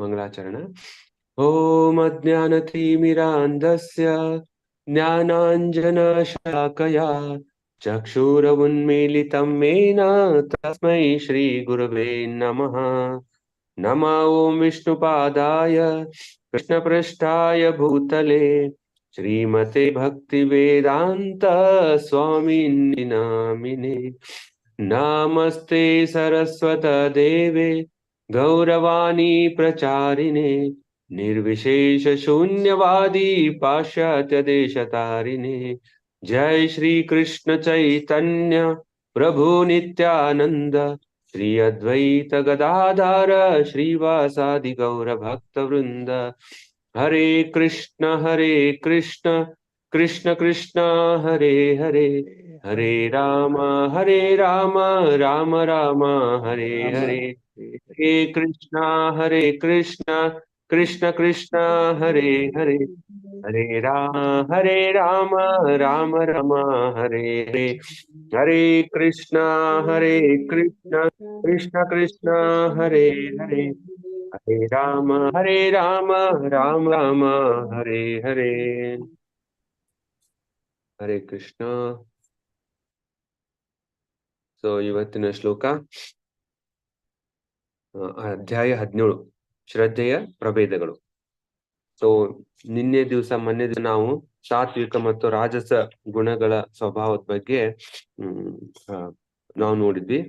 मंगलाचरण। मङ्गलाचरण ॐ अज्ञानतिमिरान्धस्य ज्ञानाञ्जनशाकया चक्षुरवुन्मीलितं मेन तस्मै श्रीगुरवे नमः। नमा ॐ विष्णुपादाय कृष्णपृष्ठाय भूतले श्रीमते भक्ति वेदांत स्वामी नमस्ते सरस्वत देवे ದೇವೆ ಗೌರವಾಣಿ ಪ್ರಚಾರಿಣೆ ನಿರ್ವಿಶೇಷ ಶೂನ್ಯವಾದಿ ಪಾಶ್ಚಾತ್ಯ ದೇಶ ತಾರಿಣೆ ಜೈ ಶ್ರೀ ಕೃಷ್ಣ ಚೈತನ್ಯ ಪ್ರಭು ನಿತ್ಯಾನಂದ ಶ್ರೀ ಅದ್ವೈತ ಗದಾಧಾರ ಶ್ರೀವಾಸಾದಿ ಗೌರ ಭಕ್ತ ವೃಂದ ಹರೇ ಕೃಷ್ಣ ಹರೇ ಕೃಷ್ಣ ಕೃಷ್ಣ ಕೃಷ್ಣ ಹರೇ ಹರೇ ಹರೇ ರಾಮ ಹರೇ ರಾಮ ರಾಮ ರಾಮ ಹರೇ ಹರೇ ಹರೇ ಕೃಷ್ಣ ಹರೇ ಕೃಷ್ಣ ಕೃಷ್ಣ ಕೃಷ್ಣ ಹರೇ ಹರೇ ಹರೇ ರಾಮ ಹರೇ ರಾಮ ರಾಮ ರಾಮ ಹರೇ ಹರೇ ಹರೇ ಕೃಷ್ಣ ಹರೇ ಕೃಷ್ಣ ಕೃಷ್ಣ ಕೃಷ್ಣ ಹರೇ ಹರೇ ಹರೇ ರಾಮ ಹರೇ ರಾಮ ರಾಮ ರಾಮ ಹರೇ ಹರೇ ಹರೇ ಕೃಷ್ಣ ಸೊ ಇವತ್ತಿನ ಶ್ಲೋಕ ಆ, ಅಧ್ಯಾಯ ಹದಿನೇಳು, ಶ್ರದ್ಧೆಯ ಪ್ರಭೇದಗಳು. ಸೊ ನಿನ್ನೆ ದಿವಸ, ಮೊನ್ನೆ ದಿವಸ ನಾವು ಸಾತ್ವಿಕ ಮತ್ತು ರಾಜಸ ಗುಣಗಳ ಸ್ವಭಾವದ ಬಗ್ಗೆ ನಾವು ನೋಡಿದ್ವಿ.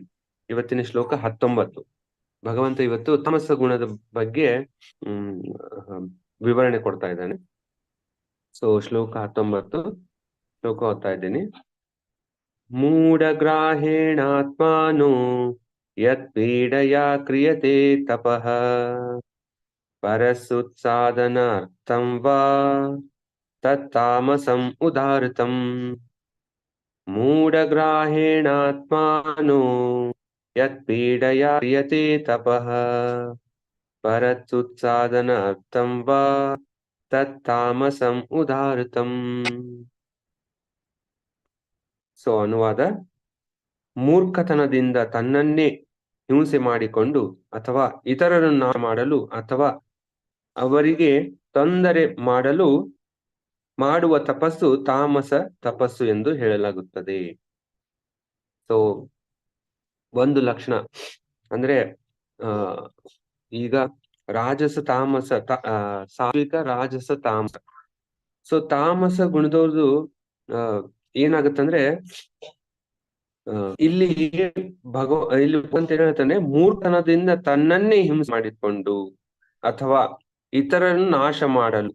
ಇವತ್ತಿನ ಶ್ಲೋಕ ಹತ್ತೊಂಬತ್ತು. ಭಗವಂತ ಇವತ್ತು ತಮಸ ಗುಣದ ಬಗ್ಗೆ ವಿವರಣೆ ಕೊಡ್ತಾ ಇದ್ದಾನೆ. ಸೊ ಶ್ಲೋಕ ಹತ್ತೊಂಬತ್ತು, ಶ್ಲೋಕ ಓದ್ತಾ ಇದ್ದೀನಿ. ಮೂಢಗ್ರಾಹೇಣಾತ್ಮಾನೋ ಯತ್ ಪೀಡಯಾ ಕ್ರಿಯತೆ ತಪಃ ಪರಸುತ್ಸಾದನಾರ್ಥಂ ವಾ ತತ್ತಾಮಸಂ ಉದಾರತಂ ಮೂಢಗ್ರಾಹೇಣಾತ್ಮಾನೋ ಯತ್ ಪೀಡಯಾ ಕ್ರಿಯತೆ ತಪಃ ಪರಸುತ್ಸಾದನಾರ್ಥಂ ವಾ ತತ್ತಾಮಸಂ ಉದಾರತಂ ಸೊ ಅನುವಾದ ಮೂರ್ಖತನದಿಂದ ತನ್ನನ್ನೇ ಹಿಂಸೆ ಮಾಡಿಕೊಂಡು ಅಥವಾ ಇತರರನ್ನ ಮಾಡಲು ಅಥವಾ ಅವರಿಗೆ ತೊಂದರೆ ಮಾಡಲು ಮಾಡುವ ತಪಸ್ಸು ತಾಮಸ ತಪಸ್ಸು ಎಂದು ಹೇಳಲಾಗುತ್ತದೆ. ಸೊ ಒಂದು ಲಕ್ಷಣ. ಅಂದ್ರೆ, ಆ, ಈಗ ರಾಜಸ ತಾಮಸ ಸಾತ್ವಿಕ ರಾಜಸ ತಾಮಸ. ಸೊ ತಾಮಸ ಗುಣದವ್ರದ್ದು ಆ, ಏನಾಗತ್ತಂದ್ರೆ ಇಲ್ಲಿ ಭಗವ, ಇಲ್ಲಿ ಏನ್ ಹೇಳ್ತಾನೆ, ಮೂರ್ಖನದಿಂದ ತನ್ನನ್ನೇ ಹಿಂಸೆ ಮಾಡಿಕೊಂಡು ಅಥವಾ ಇತರರನ್ನು ನಾಶ ಮಾಡಲು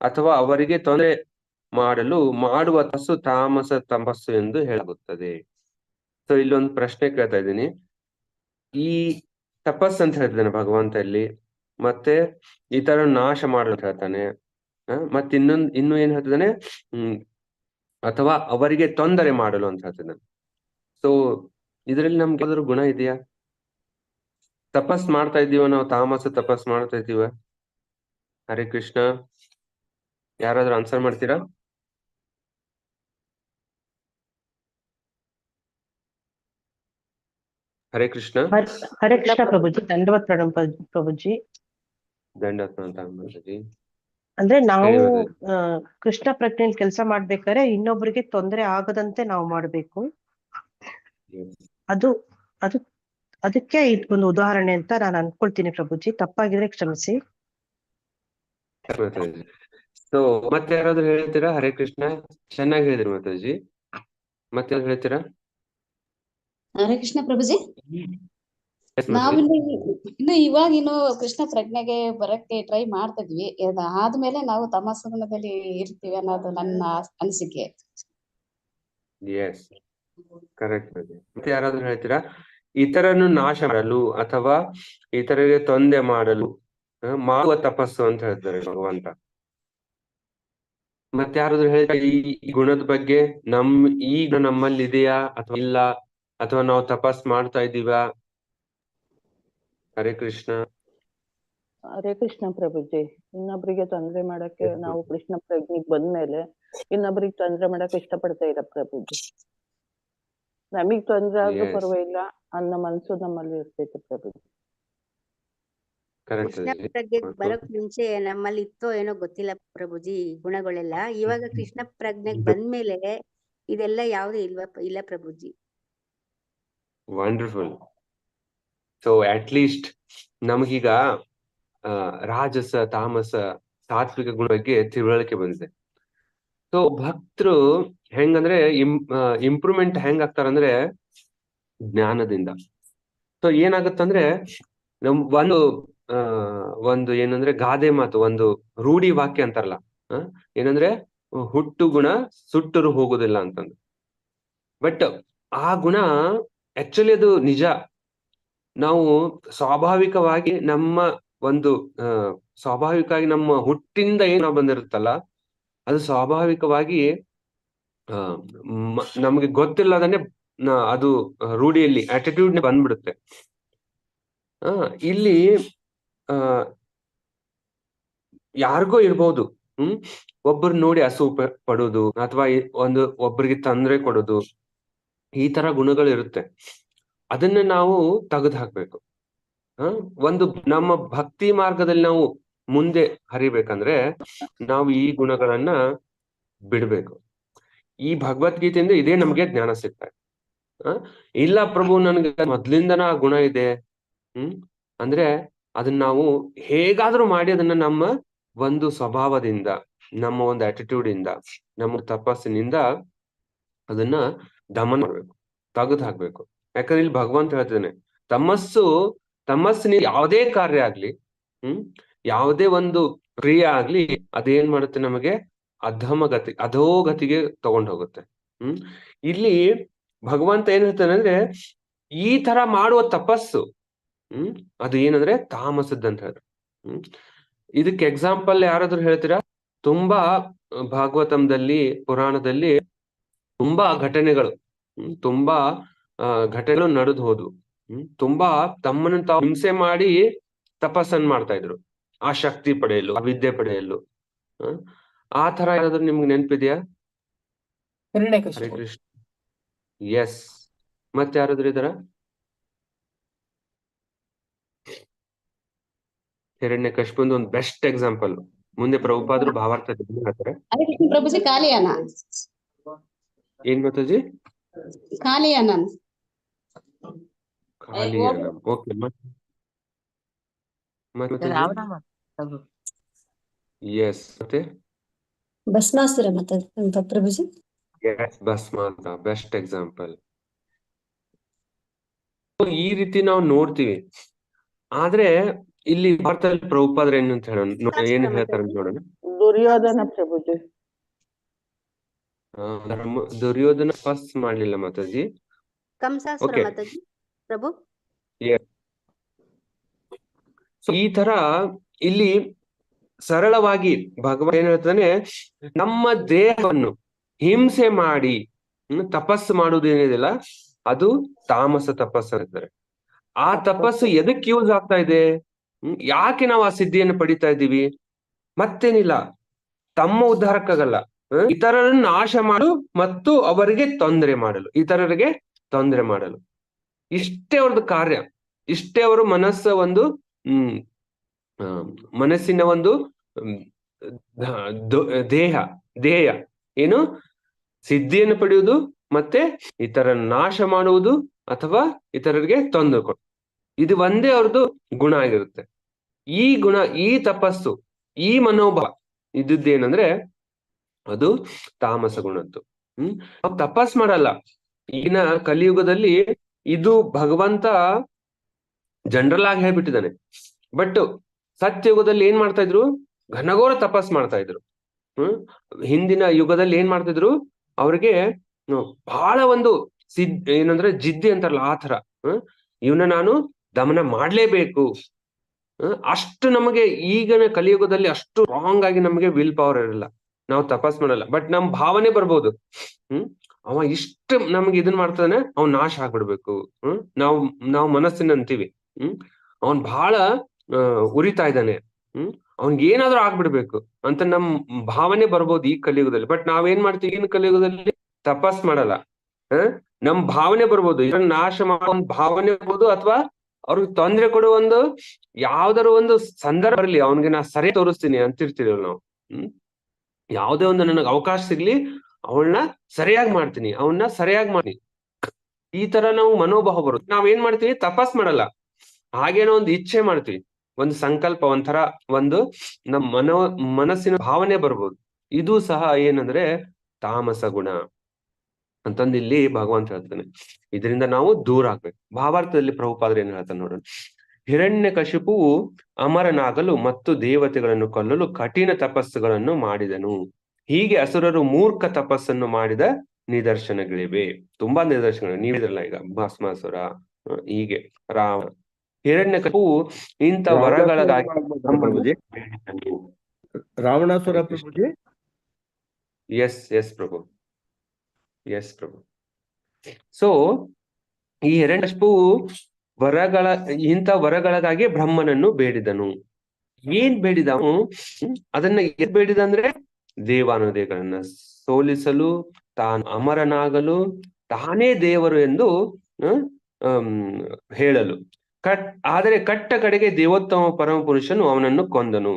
ಅಥವಾ ಅವರಿಗೆ ತೊಂದರೆ ಮಾಡಲು ಮಾಡುವ ತಸು ತಾಮಸ ತಪಸ್ಸು ಎಂದು ಹೇಳಲಾಗುತ್ತದೆ. ಸೊ ಇಲ್ಲೊಂದು ಪ್ರಶ್ನೆ ಕೇಳ್ತಾ ಇದ್ದೀನಿ. ಈ ತಪಸ್ ಅಂತ ಹೇಳ್ತಾನೆ ಭಗವಂತ ಇಲ್ಲಿ, ಮತ್ತೆ ಇತರ ನಾಶ ಮಾಡಲು ಅಂತ ಹೇಳ್ತಾನೆ. ಮತ್ತೆ ಇನ್ನೊಂದ್ ಇನ್ನು ಏನ್ ಹೇಳ್ತಿದ್ದಾನೆ ಹ್ಮ್, ಅಥವಾ ಅವರಿಗೆ ತೊಂದರೆ ಮಾಡಲು ಅಂತ ಹೇಳ್ತಿದ್ದಾನೆ ಸೊ ಇದರಲ್ಲಿ ನಮ್ಗೆ ಯಾವ್ದಾದ್ರು ಗುಣ ಇದೆಯಾ? ತಪಸ್ ಮಾಡ್ತಾ ಇದೀವ ನಾವು ತಾಮಸ ತಪಸ್ ಮಾಡ್ತಾ ಇದೀವ ಹರೇ ಕೃಷ್ಣ. ಯಾರಾದ್ರೂ ಆನ್ಸರ್ ಮಾಡ್ತೀರಾ? ಹರೇ ಕೃಷ್ಣ. ಹರ್- ಕೃಷ್ಣ ಪ್ರಭುಜಿ ದಂಡವತ್ ಪ್ರಭುಜಿ. ದಂಡವತ್ ಅಂತ ಅಂದ್ಬಿಡ್ರಿ. ಅಂದ್ರೆ ನಾವು ಕೃಷ್ಣ ಪ್ರಜ್ಞೆಯಲ್ಲಿ ಕೆಲಸ ಮಾಡ್ಬೇಕಾದ್ರೆ ಇನ್ನೊಬ್ಬರಿಗೆ ತೊಂದರೆ ಆಗದಂತೆ ನಾವು ಮಾಡ್ಬೇಕು. ಅದು ಅದು ಅದಕ್ಕೆ ಇದೊಂದು ಉದಾಹರಣೆ ಅಂತ ನಾನು ಅನ್ಕೊಳ್ತೀನಿ ಪ್ರಭುಜಿ. ತಪ್ಪಾಗಿದ್ರೆ ಕ್ಷಮಿಸಿ. ಸೊ ಮತ್ತೆ ಯಾರಾದ್ರೂ ಹೇಳ್ತೀರಾ? ಹರೇ ಕೃಷ್ಣ. ಚೆನ್ನಾಗಿ ಹೇಳಿದ್ರಿ ಮಾತಾಜಿ. ಮತ್ತೆ ಹೇಳ್ತೀರಾ? ಹರೇ ಕೃಷ್ಣ ಪ್ರಭುಜಿ. ನಾವಿನ್ನು ಇನ್ನು ಇವಾಗ ಇನ್ನು ಕೃಷ್ಣ ಪ್ರಜ್ಞೆಗೆ ಬರಕ್ಕೆ ಟ್ರೈ ಮಾಡ್ತಿದ್ವಿ. ಆದ್ಮೇಲೆ ನಾವು ತಮಸಗುಣದಲ್ಲಿ ಇರ್ತೀವಿ ಅನ್ನೋದು ನನ್ನ ಅನಿಸಿಕೆ. ಎಸ್ ಕರೆಕ್ಟ್ ಮತ್ತೆ ಯಾರಾದ್ರೂ ಹೇಳ್ತೀರಾ? ಇತರನ್ನು ನಾಶ ಮಾಡಲು ಅಥವಾ ಇತರರಿಗೆ ತೊಂದರೆ ಮಾಡಲು ಮಾಡುವ ತಪಸ್ಸು ಅಂತ ಹೇಳ್ತಾರೆ ಭಗವಂತ. ಮತ್ತೆ ಯಾರಾದ್ರೂ ಹೇಳ್ತಾರೆ? ಈ ಗುಣದ ಬಗ್ಗೆ ನಮ್ ಈ ಗುಣ ನಮ್ಮಲ್ಲಿ ಇದೆಯಾ ಅಥವಾ ಇಲ್ಲ? ಅಥವಾ ನಾವು ತಪಸ್ ಮಾಡ್ತಾ ಇದೀವಾ ಹರೇ ಕೃಷ್ಣ. ಹರೇ ಕೃಷ್ಣ ಪ್ರಭುಜಿ. ಇನ್ನೊಬ್ರಿಗೆ ತೊಂದ್ರೆ ಮಾಡಕ್ಕೆ ನಾವು ಕೃಷ್ಣ ಪ್ರಜ್ಞೆಗ್ ಬಂದ್ಮೇಲೆ ಇನ್ನೊಬ್ರಿಗೆ ತೊಂದ್ರೆ ಮಾಡಕ್ಕೆ ಇಷ್ಟಪಡ್ತಾ ಇಲ್ಲ ಪ್ರಭುಜಿ. ನಮಗ್ ತೊಂದ್ರೆ ಆದ್ರೂ Yes. ಪರವಾಗಿಲ್ಲ. ಅನ್ನೋ ಮನ್ಸು ನಮ್ಮಲ್ಲಿ ಇರ್ತೈತೆ ಪ್ರಭು. ಕರೆಕ್ಟ್ ಕೃಷ್ಣ ಪ್ರಜ್ಞೆಗ್ ಬರಕ್ ಮುಂಚೆ ನಮ್ಮಲ್ಲಿ ಇತ್ತೋ ಏನೋ ಗೊತ್ತಿಲ್ಲ ಪ್ರಭುಜಿ ಈ ಗುಣಗಳೆಲ್ಲ. ಇವಾಗ ಕೃಷ್ಣ ಪ್ರಜ್ಞೆಗ್ ಬಂದ್ಮೇಲೆ ಇದೆಲ್ಲ ಯಾವ್ದು ಇಲ್ವಾ ಇಲ್ಲ Prabhuji. Wonderful so at least ನಮಗೀಗ ಆ, ರಾಜಸ ತಾಮಸ ಸಾತ್ವಿಕ ಗುಣ ಬಗ್ಗೆ ತಿಳುವಳಿಕೆ ಬಂದಿದೆ. ಸೊ ಭಕ್ತರು ಹೆಂಗಂದ್ರೆ ಇಂಪ್ರೂವ್ಮೆಂಟ್ ಹೆಂಗ್ ಆಗ್ತಾರಂದ್ರೆ ಜ್ಞಾನದಿಂದ. ಸೊ ಏನಾಗತ್ತಂದ್ರೆ ನಮ್ ಒಂದು ಒಂದು ಏನಂದ್ರೆ ಗಾದೆ ಮಾತು, ಒಂದು ರೂಢಿ ವಾಕ್ಯ ಅಂತಾರಲ್ಲ ಏನಂದ್ರೆ ಹುಟ್ಟು ಗುಣ ಸುಟ್ಟರು ಹೋಗುದಿಲ್ಲ ಅಂತಂದು. ಬಟ್ ಆ ಗುಣ ಆಕ್ಚುಲಿ ಅದು ನಿಜ. ನಾವು ಸ್ವಾಭಾವಿಕವಾಗಿ ನಮ್ಮ ಒಂದು ಸ್ವಾಭಾವಿಕವಾಗಿ ನಮ್ಮ ಹುಟ್ಟಿಂದ ಏನೋ ಬಂದಿರುತ್ತಲ್ಲ ಅದು ಸ್ವಾಭಾವಿಕವಾಗಿ ನಮಗೆ ಗೊತ್ತಿಲ್ಲದನ್ನೇ ಅದು ರೂಢಿಯಲ್ಲಿ ಆಟಿಟ್ಯೂಡ್ ಬಂದ್ಬಿಡುತ್ತೆ. ಆ, ಇಲ್ಲಿ, ಆ, ಯಾರಿಗೋ ಇರ್ಬೋದು, ಹ್ಮ್? ಒಬ್ಬರು ನೋಡಿ ಹಸು ಪಡೋದು, ಅಥವಾ ಒಂದು ಒಬ್ಬರಿಗೆ ತೊಂದರೆ ಕೊಡೋದು, ಈ ತರ ಗುಣಗಳು ಇರುತ್ತೆ ಅದನ್ನ ನಾವು ತೆಗೆದು ಹಾಕ್ಬೇಕು ಹ ಒಂದು ನಮ್ಮ ಭಕ್ತಿ ಮಾರ್ಗದಲ್ಲಿ ನಾವು ಮುಂದೆ ಹರಿಬೇಕಂದ್ರೆ ನಾವು ಈ ಗುಣಗಳನ್ನ ಬಿಡ್ಬೇಕು. ಈ ಭಗವದ್ಗೀತೆಯಿಂದ ಇದೇ ನಮ್ಗೆ ಜ್ಞಾನ ಸಿಗ್ತಾ? ಇಲ್ಲ ಪ್ರಭು, ನನ್ಗೆ ಮೊದ್ಲಿಂದನ ಆ ಗುಣ ಇದೆ. ಹ್ಮ್? ಅಂದ್ರೆ ಅದನ್ನ ನಾವು ಹೇಗಾದ್ರೂ ಮಾಡಿ ಅದನ್ನ ನಮ್ಮ ಒಂದು ಸ್ವಭಾವದಿಂದ, ನಮ್ಮ ಒಂದು ಆಟಿಟ್ಯೂಡ್ ಇಂದ ನಮ್ಮ ತಪಸ್ಸಿನಿಂದ ಅದನ್ನ ದಮನ ಮಾಡ್ಬೇಕು, ತೆಗೆದು ಹಾಕ್ಬೇಕು. ಯಾಕಂದ್ರೆ ಇಲ್ಲಿ ಭಗವಂತ ಹೇಳ್ತಾನೆ ತಮಸ್ಸು ತಮಸ್ಸಿನ ಯಾವುದೇ ಕಾರ್ಯ ಆಗ್ಲಿ, ಹ್ಮ್? ಯಾವುದೇ ಒಂದು ಕ್ರಿಯೆ ಆಗ್ಲಿ ಅದೇನ್ ಮಾಡುತ್ತೆ ನಮಗೆ? ಅಧಮಗತಿ, ಅಧೋಗತಿಗೆ ತಗೊಂಡ್ ಹೋಗುತ್ತೆ. ಹ್ಮ್? ಇಲ್ಲಿ ಭಗವಂತ ಏನ್ ಹೇಳ್ತಾನೆ ಅಂದ್ರೆ ಈ ತರ ಮಾಡುವ ತಪಸ್ಸು, ಹ್ಮ್? ಅದು ಏನಂದ್ರೆ ತಾಮಸದ್ದು ಅಂತ ಹೇಳಿದ್ರು ಹ್ಮ್? ಇದಕ್ಕೆ ಎಕ್ಸಾಂಪಲ್ ಯಾರಾದ್ರೂ ಹೇಳ್ತೀರಾ? ತುಂಬಾ ಭಾಗವತಂದಲ್ಲಿ ಪುರಾಣದಲ್ಲಿ ತುಂಬಾ ಘಟನೆಗಳು ತುಂಬಾ ಘಟನೆಗಳು ನಡೆದು ಹೋದ್ವು ತುಂಬಾ ತಮ್ಮನ್ನ ತಾವು ಹಿಂಸೆ ಮಾಡಿ ತಪಸ್ಸನ್ನು ಮಾಡ್ತಾ ಇದ್ರು. ಆ ಶಕ್ತಿ ಪಡೆಯಲು ಆ ವಿದ್ಯೆ ಪಡೆಯಲು. ಹ? ಆ ತರ ಯಾರಾದ್ರೂ ನಿಮ್ಗೆ ನೆನಪಿದೆಯಾ? ಹರೇ ಕೃಷ್ಣ. ಎಸ್ ಮತ್ತೆ ಯಾರಾದ್ರೂ ಇದರ ಹಿರಣ್ಯ ಕಶ್ಪಂದು ಒಂದು ಬೆಸ್ಟ್ ಎಕ್ಸಾಂಪಲ್ ಮುಂದೆ ಪ್ರಭುಪಾದ್ರು ಭಾವಾರ್ಥ ಹೇಳ್ತಾರೆ. ಪ್ರಭುಜಿ ಕಾಲಿಯಾನ. ಏನ್ ಮಾತಾಜಿ ಕಾಲಿಯಾನನ್ ಖಾಲಿ ಓಕೆ ಮತ್ತೆ ಮತ್ತೆ ರಾವಣ ಪ್ರಭು ಎಸ್ ಮತ್ತೆ ಭಸ್ಮಾಸುರ ಮತ ಪ್ರಭುಜಿ ಎಸ್ ಭಸ್ಮ ಅಂತ ಬೆಸ್ಟ್ ಎಕ್ಸಾಂಪಲ್ ಈ ರೀತಿ ನಾವು ನೋಡ್ತೀವಿ. ಆದ್ರೆ ಇಲ್ಲಿ ಭಾರತದಲ್ಲಿ ಪ್ರಭುಪಾದ್ರ ಏನು ಅಂತ ಹೇಳೋಣ. ಏನು ಹೇಳ್ತಾರೆ ಅಂತ ನೋಡೋಣ. ದುರ್ಯೋಧನ ಪ್ರಭುಜಿ. ಆ, ಧರ್ಮ ದುರ್ಯೋಧನ ಫಸ್ಟ್ ಮಾಡ್ಲಿಲ್ಲ ಮಾತಾಜಿ. ಕಂಸಾಸುರ. ಮಾತಾಜಿ ಪ್ರಭು. ಸೊ ಈ ತರ ಇಲ್ಲಿ ಸರಳವಾಗಿ ಭಗವಾನ್ ಏನ್ ಹೇಳ್ತಾನೆ, ನಮ್ಮ ದೇಹವನ್ನು ಹಿಂಸೆ ಮಾಡಿ ತಪಸ್ಸು ಮಾಡುವುದು ಏನಿದೆಯಲ್ಲ, ಅದು ತಾಮಸ ತಪಸ್ಸು ಅಂತಾರೆ. ಆ ತಪಸ್ಸು ಎದಕ್ಕೆ ಯೂಸ್ ಆಗ್ತಾ ಇದೆ? ಯಾಕೆ ನಾವು ಆ ಸಿದ್ಧಿಯನ್ನು ಪಡಿತಾ ಇದ್ದೀವಿ? ಮತ್ತೇನಿಲ್ಲ. ತಮ್ಮ ಉದ್ಧಾರಕ್ಕಾಗಲ್ಲ. ಇತರರನ್ನು ನಾಶ ಮಾಡು ಮತ್ತು ಅವರಿಗೆ ತೊಂದರೆ ಮಾಡಲು, ಇತರರಿಗೆ ತೊಂದರೆ ಮಾಡಲು. ಇಷ್ಟೇ ಅವ್ರದ್ದು ಕಾರ್ಯ. ಇಷ್ಟೇ ಅವರು ಮನಸ್ಸ ಒಂದು ಹ್ಮ್. ಮನಸ್ಸಿನ ಒಂದು ದೇಹ, ಧ್ಯೇಯ. ಏನು? ಸಿದ್ಧಿಯನ್ನು ಪಡೆಯುವುದು ಮತ್ತೆ ಇತರ ನಾಶ ಮಾಡುವುದು ಅಥವಾ ಇತರರಿಗೆ ತೊಂದರೆ ಕೊಡು. ಇದು ಒಂದೇ ಅವ್ರದ್ದು ಗುಣ ಆಗಿರುತ್ತೆ. ಈ ಗುಣ, ಈ ತಪಸ್ಸು, ಈ ಮನೋಭಾವ, ಇದ್ದದ್ದೇನಂದ್ರೆ ಅದು ತಾಮಸ ಗುಣದ್ದು. ಹ್ಮ್. ತಪಸ್ ಮಾಡಲ್ಲ. ಈಗಿನ ಕಲಿಯುಗದಲ್ಲಿ ಇದು ಭಗವಂತ ಜನರಲ್ ಆಗಿ ಹೇಳ್ಬಿಟ್ಟಿದ್ದಾನೆ. ಬಟ್ ಸತ್ಯಯುಗದಲ್ಲಿ ಏನ್ ಮಾಡ್ತಾ ಇದ್ರು? ಘನಘೋರ ತಪಸ್ ಮಾಡ್ತಾ ಇದ್ರು. ಹ್ಮ್? ಹಿಂದಿನ ಯುಗದಲ್ಲಿ ಏನ್ ಮಾಡ್ತಿದ್ರು ಅವ್ರಿಗೆ ಬಹಳ ಒಂದು ಸಿದ್, ಏನಂದ್ರೆ ಜಿದ್ದಿ ಅಂತಾರಲ್ಲ ಆ ತರ ಹ್ಮ್? ಇವನ್ನ ನಾನು ದಮನ ಮಾಡ್ಲೇಬೇಕು. ಅಷ್ಟು ನಮಗೆ ಈಗಿನ ಕಲಿಯುಗದಲ್ಲಿ ಅಷ್ಟು ರಾಂಗ್ ಆಗಿ ನಮಗೆ ವಿಲ್ ಪವರ್ ಇರಲ್ಲ. ನಾವು ತಪಸ್ ಮಾಡಲ್ಲ. ಬಟ್ ನಮ್ ಭಾವನೆ ಬರ್ಬೋದು. ಹ್ಮ್? ಅವ ಇಷ್ಟ ನಮ್ಗೆ ಇದನ್ ಮಾಡ್ತಾನೆ, ಅವ್ ನಾಶ ಆಗ್ಬಿಡ್ಬೇಕು. ಹ್ಮ್? ನಾವು ನಾವು ಮನಸ್ಸಿನ ಅಂತೀವಿ ಹ್ಮ್? ಅವನ್ ಬಹಳ ಉರಿತಾ ಇದ್ದಾನೆ. ಹ್ಮ್? ಅವ್ನ್ಗೆ ಏನಾದ್ರೂ ಆಗ್ಬಿಡ್ಬೇಕು ಅಂತ ನಮ್ ಭಾವನೆ ಬರ್ಬೋದು ಈ ಕಲಿಯುಗದಲ್ಲಿ. ಬಟ್ ನಾವೇನ್ ಮಾಡ್ತೀವಿ ಈಗಿನ ಕಲಿಯುಗದಲ್ಲಿ? ತಪಾಸ್ ಮಾಡಲ್ಲ. ಹ? ನಮ್ ಭಾವನೆ ಬರ್ಬೋದು. ಇದನ್ನ ನಾಶ ಮಾಡೋ ಒಂದ್ ಭಾವನೆ ಇರ್ಬೋದು ಅಥವಾ ಅವ್ರಿಗೆ ತೊಂದ್ರೆ ಕೊಡುವ ಒಂದು ಯಾವ್ದಾರು ಒಂದು ಸಂದರ್ಭ ಬರಲಿ ಅವನ್ಗೆ ನಾ ಸರಿ ತೋರಿಸ್ತೀನಿ ಅಂತಿರ್ತೀವಿ ನಾವು. ಹ್ಮ್? ಯಾವುದೇ ಒಂದು ನನಗೆ ಅವಕಾಶ ಸಿಗ್ಲಿ ಅವಳನ್ನ ಸರಿಯಾಗಿ ಮಾಡ್ತೀನಿ. ಅವನ್ನ ಸರಿಯಾಗಿ ಮಾಡಿ. ಈ ತರ ನಾವು ಮನೋಭಾವ ಬರುತ್ತೆ. ನಾವ್ ಏನ್ ಮಾಡ್ತೀವಿ? ತಪಾಸ್ ಮಾಡಲ್ಲ. ಹಾಗೇನೋ ಒಂದು ಇಚ್ಛೆ ಮಾಡ್ತೀವಿ. ಒಂದು ಸಂಕಲ್ಪ, ಒಂಥರ ಒಂದು ನಮ್ ಮನೋ, ಮನಸ್ಸಿನ ಭಾವನೆ ಬರ್ಬೋದು. ಇದು ಸಹ ಏನಂದ್ರೆ ತಾಮಸ ಗುಣ ಅಂತಂದು ಇಲ್ಲಿ ಭಗವಂತ ಹೇಳ್ತಾನೆ. ಇದರಿಂದ ನಾವು ದೂರ ಆಗ್ಬೇಕು. ಭಾವಾರ್ಥದಲ್ಲಿ ಪ್ರಭುಪಾದ್ರೆ ಏನ್ ಹೇಳ್ತಾನೆ ನೋಡೋಣ ಹಿರಣ್ಯ ಕಶಿಪುವು ಅಮರನಾಗಲು ಮತ್ತು ದೇವತೆಗಳನ್ನು ಕೊಲ್ಲಲು ಕಠಿಣ ತಪಸ್ಸುಗಳನ್ನು ಮಾಡಿದನು. ಹೀಗೆ ಅಸುರರು ಮೂರ್ಖ ತಪಸ್ಸನ್ನು ಮಾಡಿದ ನಿದರ್ಶನಗಳಿವೆ. ತುಂಬಾ ನಿದರ್ಶನಗಳು. ನೀವಿದ್ರಲ್ಲ ಈಗ ಭಸ್ಮಾಸುರ ಹೀಗೆ ರಾಮ ಹಿರಣ್ಯ ಕಪು ಇಂಥ ವರಗಳಿಗಾಗಿ ರಾವಣಾಸುರ ಪ್ರಭುಜಿ? ಎಸ್ ಎಸ್ ಪ್ರಭು. ಎಸ್ ಪ್ರಭು. ಸೊ ಈ ಹಿರಣ್ಯಕಶಿಪು ವರಗಳ ಇಂಥ ವರಗಳಿಗಾಗಿ ಬ್ರಹ್ಮನನ್ನು ಬೇಡಿದನು. ಏನ್ ಬೇಡಿದ ಅವನು ಅದನ್ನ ಏನ್ ಬೇಡಿದ ಅಂದ್ರೆ ದೇವಾನುದೇವಗಳನ್ನ ಸೋಲಿಸಲು ತಾನು ಅಮರನಾಗಲು ತಾನೇ ದೇವರು ಎಂದು ಹೇಳಲು. ಕಟ್, ಆದರೆ ಕಟ್ಟ ಕಡೆಗೆ ದೇವೋತ್ತಮ ಪರಮ ಪುರುಷನು ಅವನನ್ನು ಕೊಂದನು.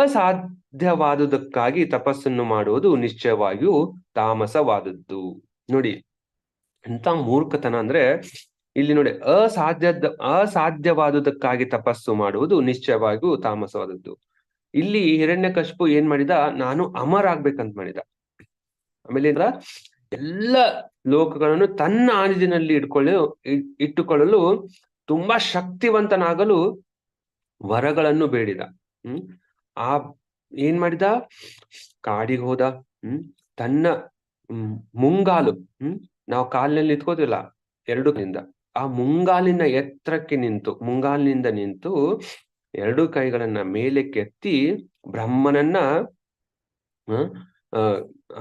ಅಸಾಧ್ಯವಾದುದಕ್ಕಾಗಿ ತಪಸ್ಸನ್ನು ಮಾಡುವುದು ನಿಶ್ಚಯವಾಗಿಯೂ ತಾಮಸವಾದದ್ದು. ನೋಡಿ ಎಂತ ಮೂರ್ಖತನ ಅಂದ್ರೆ, ಇಲ್ಲಿ ನೋಡಿ ಅಸಾಧ್ಯ ಅಸಾಧ್ಯವಾದುದಕ್ಕಾಗಿ ತಪಸ್ಸು ಮಾಡುವುದು ನಿಶ್ಚಯವಾಗಿಯೂ ತಾಮಸವಾದದ್ದು. ಇಲ್ಲಿ ಹಿರಣ್ಯಕಶಿಪು ಏನ್ ಮಾಡಿದ? ನಾನು ಅಮರ ಆಗ್ಬೇಕಂತ ಮಾಡಿದ. ಆಮೇಲೆ ಎಲ್ಲ ಲೋಕಗಳನ್ನು ತನ್ನ ಆನಿಜಿನಲ್ಲಿ ಇಟ್ಕೊಳ್ಳಲು ಇಟ್ಟುಕೊಳ್ಳಲು ತುಂಬಾ ಶಕ್ತಿವಂತನಾಗಲು ವರಗಳನ್ನು ಬೇಡಿದ. ಹ್ಮ್? ಆ ಏನ್ ಮಾಡಿದ? ಕಾಡಿಗೆ ಹೋದ. ಹ್ಮ್? ತನ್ನ ಮುಂಗಾಲು, ಹ್ಮ್? ನಾವು ಕಾಲಿನಲ್ಲಿ ನಿಂತ್ಕೋತಿಲ್ಲ ಎರಡು ಕೈಯಿಂದ ಆ ಮುಂಗಾಲಿನ ಎತ್ತರಕ್ಕೆ ನಿಂತು, ಮುಂಗಾಲಿನಿಂದ ನಿಂತು ಎರಡು ಕೈಗಳನ್ನ ಮೇಲಕ್ಕೆತ್ತಿ ಬ್ರಹ್ಮನನ್ನ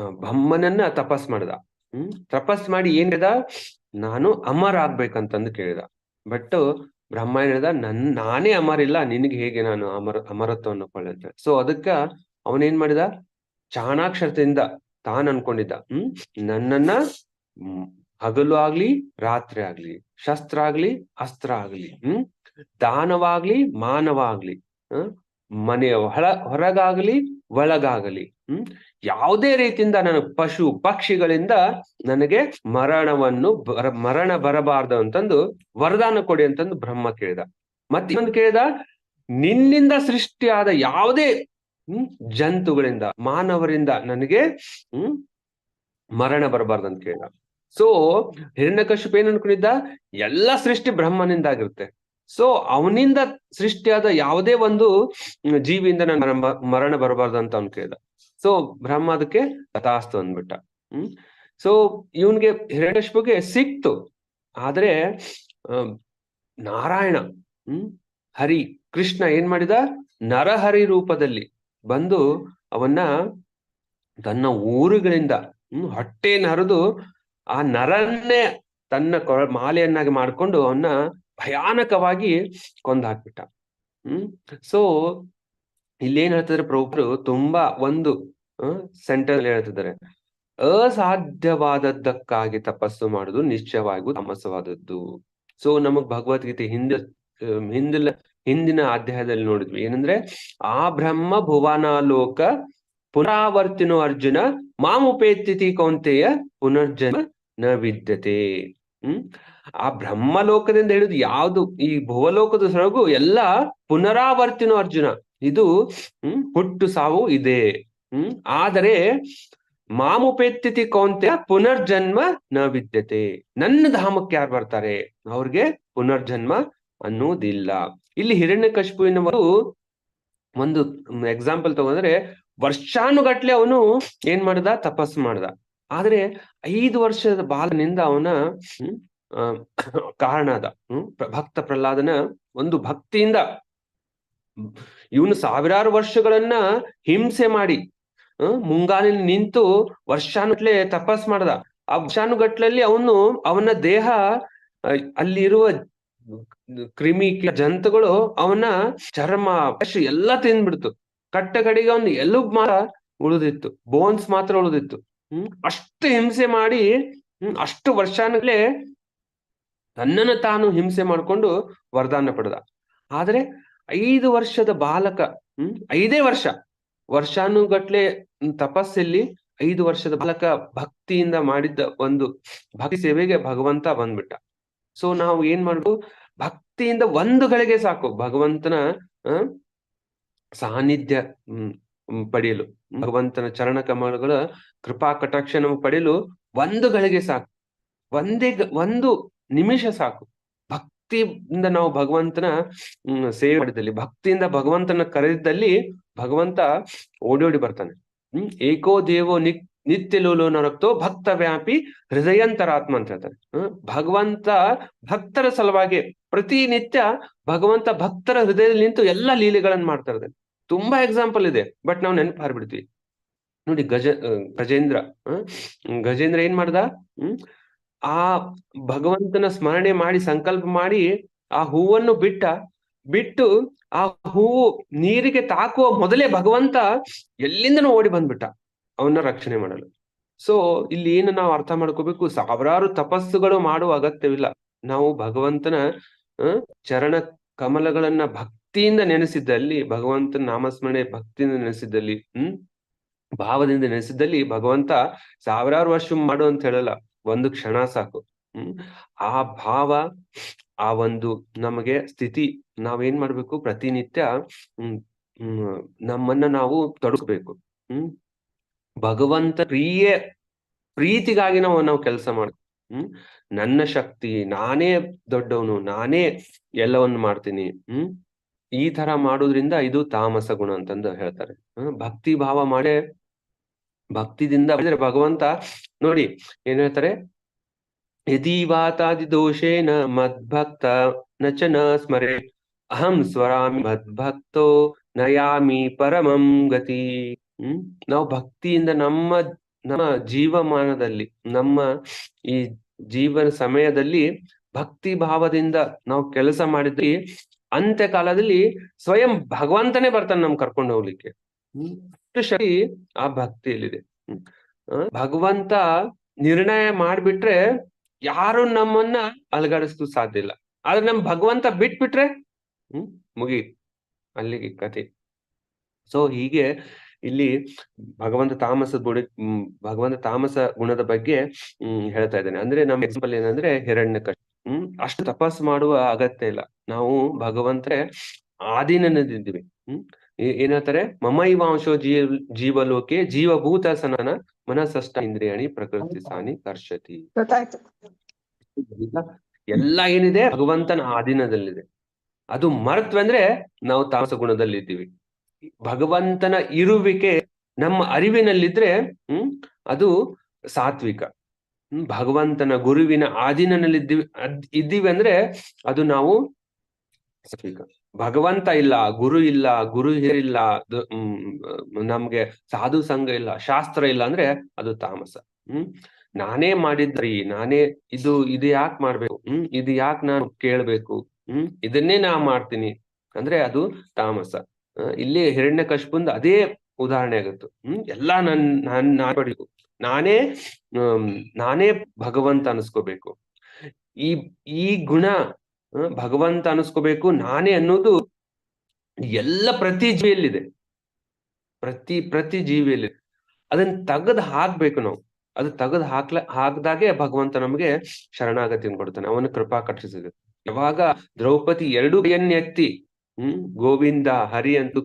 ಬ್ರಹ್ಮನನ್ನ ತಪಸ್ ಮಾಡ್ದ. ಹ್ಮ್? ತಪಸ್ ಮಾಡಿ ಏನ್ ಹೇಳ್ದ? ನಾನು ಅಮರ ಆಗ್ಬೇಕಂತಂದು ಕೇಳಿದ. ಬಟ್ ಬ್ರಹ್ಮ ಹೇಳಿದ ನನ್, ನಾನೇ ಅಮರ ಇಲ್ಲ ನಿನಗೆ ಹೇಗೆ ನಾನು ಅಮರ, ಅಮರತ್ವವನ್ನು ಕೊಳ್ಳುತ್ತೆ? ಸೊ ಅದಕ್ಕ ಅವನೇನ್ ಮಾಡಿದ? ಚಾಣಾಕ್ಷರತೆಯಿಂದ ತಾನ್ ಅನ್ಕೊಂಡಿದ್ದ. ಹ್ಮ್? ನನ್ನನ್ನ ಹಗಲು ಆಗ್ಲಿ, ರಾತ್ರಿ ಆಗ್ಲಿ, ಶಸ್ತ್ರ ಆಗ್ಲಿ, ಅಸ್ತ್ರ ಆಗ್ಲಿ, ಹ್ಮ್? ದಾನವಾಗ್ಲಿ, ಮಾನವ ಆಗ್ಲಿ ಮನೆಯ ಹೊಳ, ಹೊರಗಾಗ್ಲಿ, ಒಳಗಾಗಲಿ. ಹ್ಮ್? ಯಾವುದೇ ರೀತಿಯಿಂದ ನನಗೆ ಪಶು ಪಕ್ಷಿಗಳಿಂದ ನನಗೆ ಮರಣವನ್ನು ಬರ ಮರಣ ಬರಬಾರ್ದು ಅಂತಂದು ವರದಾನ ಕೊಡಿ ಅಂತಂದು ಬ್ರಹ್ಮ ಕೇಳಿದ. ಮತ್ತೆ ಇನ್ನೊಂದು ಕೇಳಿದ, ನಿನ್ನಿಂದ ಸೃಷ್ಟಿಯಾದ ಯಾವುದೇ ಜಂತುಗಳಿಂದ, ಮಾನವರಿಂದ ನನಗೆ, ಹ್ಮ್, ಮರಣ ಬರಬಾರ್ದು ಅಂತ ಕೇಳಿದ. ಸೊ ಹಿರಣ್ಯಕಶಿಪು ಏನ್ ಅನ್ಕೊಂಡಿದ್ದ? ಎಲ್ಲ ಸೃಷ್ಟಿ ಬ್ರಹ್ಮನಿಂದ ಆಗಿರುತ್ತೆ. ಸೊ, ಅವನಿಂದ ಸೃಷ್ಟಿಯಾದ ಯಾವುದೇ ಒಂದು ಜೀವಿಯಿಂದ ನಾನು ಮರಣ ಬರಬಾರ್ದು ಅಂತ ಅವ್ನು ಕೇಳಿದ. ಸೊ ಬ್ರಹ್ಮ ಅದಕ್ಕೆ ತಥಾಸ್ತು ಅಂದ್ಬಿಟ್ಟ. ಹ್ಮ್? ಸೊ ಇವನ್ಗೆ ಹಿರಣ್ಯಶ್ಪುಗೆ ಸಿಕ್ತು. ಆದ್ರೆ ನಾರಾಯಣ, ಹ್ಮ್? ಹರಿ, ಕೃಷ್ಣ ಏನ್ ಮಾಡಿದ? ನರಹರಿ ರೂಪದಲ್ಲಿ ಬಂದು ಅವನ್ನ ತನ್ನ ಊರುಗಳಿಂದ, ಹ್ಮ್? ಹೊಟ್ಟೆಯನ್ನು ಹರಿದು ಆ ನರನ್ನೇ ತನ್ನ ಕೊ ಮಾಲೆಯನ್ನಾಗಿ ಮಾಡ್ಕೊಂಡು ಅವನ್ನ ಭಯಾನಕವಾಗಿ ಕೊಂದು ಹಾಕ್ಬಿಟ್ಟ ಹ್ಮ್? ಸೊ ಇಲ್ಲೇನ್ ಹೇಳ್ತಿದ್ರೆ ಪ್ರಭುಗಳು ತುಂಬಾ ಒಂದು ಸೆಂಟರ್ ಹೇಳ್ತಿದ್ದಾರೆ ಅಸಾಧ್ಯವಾದದ್ದಕ್ಕಾಗಿ ತಪಸ್ಸು ಮಾಡುದು ನಿಶ್ಚಯವಾಗಿಯೂ ತಮಸವಾದದ್ದು ಸೊ ನಮಗ್ ಭಗವದ್ಗೀತೆ ಹಿಂದೆ ಹಿಂದ ಹಿಂದಿನ ಹಿಂದಿನ ಅಧ್ಯಾಯದಲ್ಲಿ ನೋಡಿದ್ವಿ. ಏನಂದ್ರೆ, ಆ ಬ್ರಹ್ಮ ಭುವನಾಲೋಕ ಪುನರಾವರ್ತಿನೋ ಅರ್ಜುನ ಮಾಮುಪೇತಿಥಿ ಕೌಂತೆಯ ಪುನರ್ಜನ ನ ವಿದ್ಯತೆ ಹ್ಮ್? ಆ ಬ್ರಹ್ಮಲೋಕದಿಂದ ಹಿಡಿದು ಯಾವುದು, ಈ ಭುವಲೋಕದ ಸೊರಗು ಎಲ್ಲ ಪುನರಾವರ್ತಿನೋ ಅರ್ಜುನ. ಇದು ಹುಟ್ಟು ಸಾವು ಇದೆ. ಆದರೆ ಮಾಮುಪೇತ್ಯತಿ ಕೌಂತ್ಯ ಪುನರ್ಜನ್ಮ ನ ವಿದ್ಯತೆ ನನ್ನ ಧಾಮಕ್ಕೆ ಯಾರು ಬರ್ತಾರೆ? ಅವ್ರಿಗೆ ಪುನರ್ಜನ್ಮ ಅನ್ನೋದಿಲ್ಲ ಇಲ್ಲಿ ಹಿರಣ್ಯಕಶಿಪುವಿನವರು ಒಂದು ಎಕ್ಸಾಂಪಲ್ ತಗೊಂಡ್ರೆ ವರ್ಷಾನುಗಟ್ಲೆ ಅವನು ಏನ್ ಮಾಡ್ದ? ತಪಸ್ಸು ಮಾಡ್ದ. ಆದ್ರೆ ಐದು ವರ್ಷದ ಬಾಲನಿಂದ ಅವನ ಕಾರಣ ಅದ. ಭಕ್ತ ಪ್ರಹ್ಲಾದನ ಒಂದು ಭಕ್ತಿಯಿಂದ ಇವನು ಸಾವಿರಾರು ವರ್ಷಗಳನ್ನ ಹಿಂಸೆ ಮಾಡಿ ಮುಂಗಾಲಿನಲ್ಲಿ ಮುಂಗಾಲಿನ ನಿಂತು ವರ್ಷಾನುಗಟ್ಲೆ ತಪಸ್ ಮಾಡ್ದ. ಆ ವರ್ಷಾನುಗಟ್ಲಲ್ಲಿ ಅವನು ಅವನ ದೇಹ ಅಲ್ಲಿರುವ ಕ್ರಿಮಿ ಜಂತುಗಳು ಅವನ ಚರ್ಮ ಪಶು ಎಲ್ಲ ತಿಂದ್ಬಿಡ್ತು. ಕಟ್ಟ ಕಡೆಗೆ ಅವನು ಎಲುಬ್ ಮಾತ್ರ ಉಳಿದಿತ್ತು ಬೋನ್ಸ್ ಮಾತ್ರ ಉಳಿದಿತ್ತು. ಹ್ಮ್, ಅಷ್ಟು ಹಿಂಸೆ ಮಾಡಿ, ಹ್ಮ್, ಅಷ್ಟು ವರ್ಷಾನುಗಟ್ಲೆ ತನ್ನನ್ನು ತಾನು ಹಿಂಸೆ ಮಾಡ್ಕೊಂಡು ವರದಾನ ಪಡೆದ. ಆದ್ರೆ ಐದು ವರ್ಷದ ಬಾಲಕ, ಹ್ಮ್, ಐದೇ ವರ್ಷ. ವರ್ಷಾನುಗಟ್ಲೆ ತಪಸ್ಸಲ್ಲಿ ಐದು ವರ್ಷದ ಬಾಲಕ ಭಕ್ತಿಯಿಂದ ಮಾಡಿದ್ದ ಒಂದು ಭಕ್ತಿ ಸೇವೆಗೆ ಭಗವಂತ ಬಂದ್ಬಿಟ್ಟ. ಸೊ ನಾವು ಏನ್ ಮಾಡ್ಬೋದು ಭಕ್ತಿಯಿಂದ ಒಂದು ಗಳಿಗೆ ಸಾಕು. ಭಗವಂತನ ಸಾನ್ನಿಧ್ಯ ಪಡೆಯಲು. ಭಗವಂತನ ಚರಣ ಕಮಲಗಳ ಕೃಪಾ ಕಟಾಕ್ಷ ಪಡೆಯಲು ಒಂದು ಗಳಿಗೆ ಸಾಕು. ಒಂದೇ ಒಂದು ನಿಮಿಷ ಸಾಕು. ಭಕ್ತಿಯಿಂದ ನಾವು ಭಗವಂತನ ಸೇವೆ ಮಾಡಿದಲ್ಲಿ, ಭಕ್ತಿಯಿಂದ ಭಗವಂತನ ಕರೆದಿದ್ದಲ್ಲಿ ಭಗವಂತ ಓಡಿ ಓಡಿ ಬರ್ತಾನೆ. ಏಕೋ ದೇವೋ ನಿ, ನಿತ್ಯ ಲೋಲೋ ನರಕ್ತೋ ಭಕ್ತ ವ್ಯಾಪಿ ಹೃದಯಂತರಾತ್ಮ ಅಂತ ಹೇಳ್ತಾರೆ. ಭಗವಂತ ಭಕ್ತರ ಸಲುವಾಗಿ ಪ್ರತಿನಿತ್ಯ ಭಗವಂತ ಭಕ್ತರ ಹೃದಯದಲ್ಲಿ ನಿಂತು ಎಲ್ಲಾ ಲೀಲೆಗಳನ್ನ ಮಾಡ್ತಾ ತುಂಬಾ ಎಕ್ಸಾಂಪಲ್ ಇದೆ ಬಟ್ ನಾವು ನೆನಪು ಹಾರ್ಬಿಡ್ತೀವಿ. ನೋಡಿ ಗಜ, ಗಜೇಂದ್ರ ಗಜೇಂದ್ರ ಏನ್ ಮಾಡ್ದ? ಹ್ಮ್ ಆ ಭಗವಂತನ ಸ್ಮರಣೆ ಮಾಡಿ ಸಂಕಲ್ಪ ಮಾಡಿ ಆ ಹೂವನ್ನು ಬಿಟ್ಟ, ಬಿಟ್ಟು ಆ ಹೂವು ನೀರಿಗೆ ತಾಕುವ ಮೊದಲೇ ಭಗವಂತ ಎಲ್ಲಿಂದನೂ ಓಡಿ ಬಂದ್ಬಿಟ್ಟ ಅವನ್ನ ರಕ್ಷಣೆ ಮಾಡಲು. ಸೊ ಇಲ್ಲಿ ಏನು ನಾವು ಅರ್ಥ ಮಾಡ್ಕೋಬೇಕು? ಸಾವಿರಾರು ತಪಸ್ಸುಗಳು ಮಾಡುವ ಅಗತ್ಯವಿಲ್ಲ. ನಾವು ಭಗವಂತನ ಚರಣ ಕಮಲಗಳನ್ನ ಭಕ್ತಿಯಿಂದ ನೆನೆಸಿದ್ದಲ್ಲಿ, ಭಗವಂತನ ನಾಮಸ್ಮರಣೆ ಭಕ್ತಿಯಿಂದ ನೆನೆಸಿದ್ದಲ್ಲಿ, ಹ್ಮ್, ಭಾವದಿಂದ ನೆನೆಸಿದ್ದಲ್ಲಿ ಭಗವಂತ ಸಾವಿರಾರು ವರ್ಷ ಮಾಡು ಅಂತ ಹೇಳಲ್ಲ. ಒಂದು ಕ್ಷಣ ಸಾಕು. ಆ ಭಾವ, ಆ ಒಂದು ನಮಗೆ ಸ್ಥಿತಿ ನಾವೇನ್ ಮಾಡ್ಬೇಕು? ಪ್ರತಿನಿತ್ಯ, ಹ್ಮ್ ನಮ್ಮನ್ನ ನಾವು ತೊಡಕ್ಬೇಕು. ಭಗವಂತ ಪ್ರಿಯ, ಪ್ರೀತಿಗಾಗಿ ನಾವು ನಾವು ಕೆಲಸ ಮಾಡ್ತೀವಿ ನನ್ನ ಶಕ್ತಿ, ನಾನೇ ದೊಡ್ಡವನು, ನಾನೇ ಎಲ್ಲವನ್ನು ಮಾಡ್ತೀನಿ, ಹ್ಮ್. ಈ ತರ ಮಾಡೋದ್ರಿಂದ ಇದು ತಾಮಸ ಗುಣ ಅಂತಂದು ಹೇಳ್ತಾರೆ. ಭಕ್ತಿ ಭಾವ ಮಾಡೇ ಭಕ್ತಿದಿಂದ ಬಂದ್ರೆ ಭಗವಂತ ನೋಡಿ ಏನ್ ಹೇಳ್ತಾರೆ? ಯದೀವಾತಾದಿ ದೋಷೇನ ಮದ್ಭಕ್ತ ನಚನ ಸ್ಮರೆ. ಅಹಂ ಸ್ವರಾಮಿ ಮದ್ಭಕ್ತೋ ನಯಾಮಿ ಪರಮಂ ಗತಿ. ಹ್ಮ್? ನಾವು ಭಕ್ತಿಯಿಂದ ನಮ್ಮ ನಮ್ಮ ಜೀವಮಾನದಲ್ಲಿ, ನಮ್ಮ ಈ ಜೀವನ ಸಮಯದಲ್ಲಿ ಭಕ್ತಿ ಭಾವದಿಂದ ನಾವು ಕೆಲಸ ಮಾಡಿದ್ರಿ ಅಂತ್ಯ ಕಾಲದಲ್ಲಿ ಸ್ವಯಂ ಭಗವಂತನೇ ಬರ್ತಾನೆ ನಮ್ ಕರ್ಕೊಂಡು ಹೋಗ್ಲಿಕ್ಕೆ. ಅಷ್ಟು ಶಕ್ತಿ ಆ ಭಕ್ತಿಯಲ್ಲಿದೆ. ಭಗವಂತ ನಿರ್ಣಯ ಮಾಡ್ಬಿಟ್ರೆ ಯಾರು ನಮ್ಮನ್ನ ಅಲಗಾಡಿಸ್ಲು ಸಾಧ್ಯ ಇಲ್ಲ. ಆದ್ರೆ ನಮ್ ಭಗವಂತ ಬಿಟ್ಬಿಟ್ರೆ, ಹ್ಮ್ ಮುಗಿ ಅಲ್ಲಿಗೆ ಕತೆ ಸೊ ಹೀಗೆ ಇಲ್ಲಿ ಭಗವಂತ ತಾಮಸ ಗುಣ ಭಗವಂತ ತಾಮಸ ಗುಣದ ಬಗ್ಗೆ, ಹ್ಮ್, ಹೇಳ್ತಾ ಇದ್ದೇನೆ. ಅಂದ್ರೆ ನಮ್ಮ ಎಕ್ಸಾಂಪಲ್ ಏನಂದ್ರೆ ಹಿರಣ್ಯ ಹ್ಮ್, ಅಷ್ಟು ತಪಸ್ ಮಾಡುವ ಅಗತ್ಯ ಇಲ್ಲ. ನಾವು ಭಗವಂತರೇ ಆಧೀನದಿದ್ದೀವಿ ಹ್ಮ್ ಏ- ಏನ್ ಹೇಳ್ತಾರೆ ಮಮೈವಾಂಶೋ ಜೀವ ಜೀವಲೋಕೆ ಜೀವಭೂತ ಸನನ ಮನಸಷ್ಟ ಇಂದ್ರಿಯಾಣಿ ಪ್ರಕೃತಿ ಸಾನಿ ಕರ್ಷತಿ. ಎಲ್ಲ ಏನಿದೆ? ಭಗವಂತನ ಆಧೀನದಲ್ಲಿದೆ. ಅದು ಮರೆತ್ವಂದ್ರೆ ನಾವು ತಾಮಸ ಗುಣದಲ್ಲಿ ಇದ್ದೀವಿ ಭಗವಂತನ ಇರುವಿಕೆ ನಮ್ಮ ಅರಿವಿನಲ್ಲಿದ್ರೆ ಹ್ಮ್ ಅದು ಸಾತ್ವಿಕ. ಭಗವಂತನ ಗುರುವಿನ ಆಧೀನದಲ್ಲಿದ್ದೀವಿ ಅದ್- ಇದ್ದೀವಿ ಅಂದ್ರೆ ಅದು ನಾವು ಸಾತ್ವಿಕ. ಭಗವಂತ ಇಲ್ಲ, ಗುರು ಇಲ್ಲ, ಗುರು ಹಿರಿಲ್ಲ ನಮ್ಗೆ ಸಾಧು ಸಂಘ ಇಲ್ಲ, ಶಾಸ್ತ್ರ ಇಲ್ಲ ಅಂದ್ರೆ ಅದು ತಾಮಸ. ಹ್ಮ್, ನಾನೇ ಮಾಡಿದ್ರಿ ನಾನೇ ಇದು ಇದು ಯಾಕೆ ಮಾಡ್ಬೇಕು? ಹ್ಮ್, ಇದು ಯಾಕೆ ನಾನು ಕೇಳ್ಬೇಕು? ಹ್ಮ್, ಇದನ್ನೇ ನಾ ಮಾಡ್ತೀನಿ ಅಂದ್ರೆ ಅದು ತಾಮಸ. ಇಲ್ಲಿ ಹಿರಣ್ಯ ಕಶ್ಪುಂದ ಅದೇ ಉದಾಹರಣೆ ಆಗುತ್ತೆ. ಹ್ಮ್, ಎಲ್ಲಾ ನನ್ ನನ್, ನಾನ್ ಪಡಿಬೇಕು. ನಾನೇ ನಾನೇ ಭಗವಂತ ಅನ್ಸ್ಕೋಬೇಕು. ಈ ಈ ಗುಣ ಭಗವಂತ ಅನಿಸ್ಕೋಬೇಕು, ನಾನೇ ಅನ್ನೋದು ಎಲ್ಲ ಪ್ರತಿ ಜೀವಿಯಲ್ಲಿದೆ. ಪ್ರತಿ ಪ್ರತಿ ಜೀವಿಯಲ್ಲಿ ಅದನ್ನ ತೆಗೆದು ಹಾಕ್ಬೇಕು ನಾವು. ಅದು ತೆಗೆದು ಹಾಕ್ಲ, ಹಾಕ್ದಾಗೆ ಭಗವಂತ ನಮ್ಗೆ ಶರಣಾಗತಿಯನ್ನು ಕೊಡ್ತಾನೆ. ಅವನ ಕೃಪಾ ಕಟ್ಟಿಸಿದ. ಯಾವಾಗ ದ್ರೌಪದಿ ಎರಡು ಎನ್ ಎತ್ತಿ, ಹ್ಮ್, ಗೋವಿಂದ, ಹರಿ ಅಂತ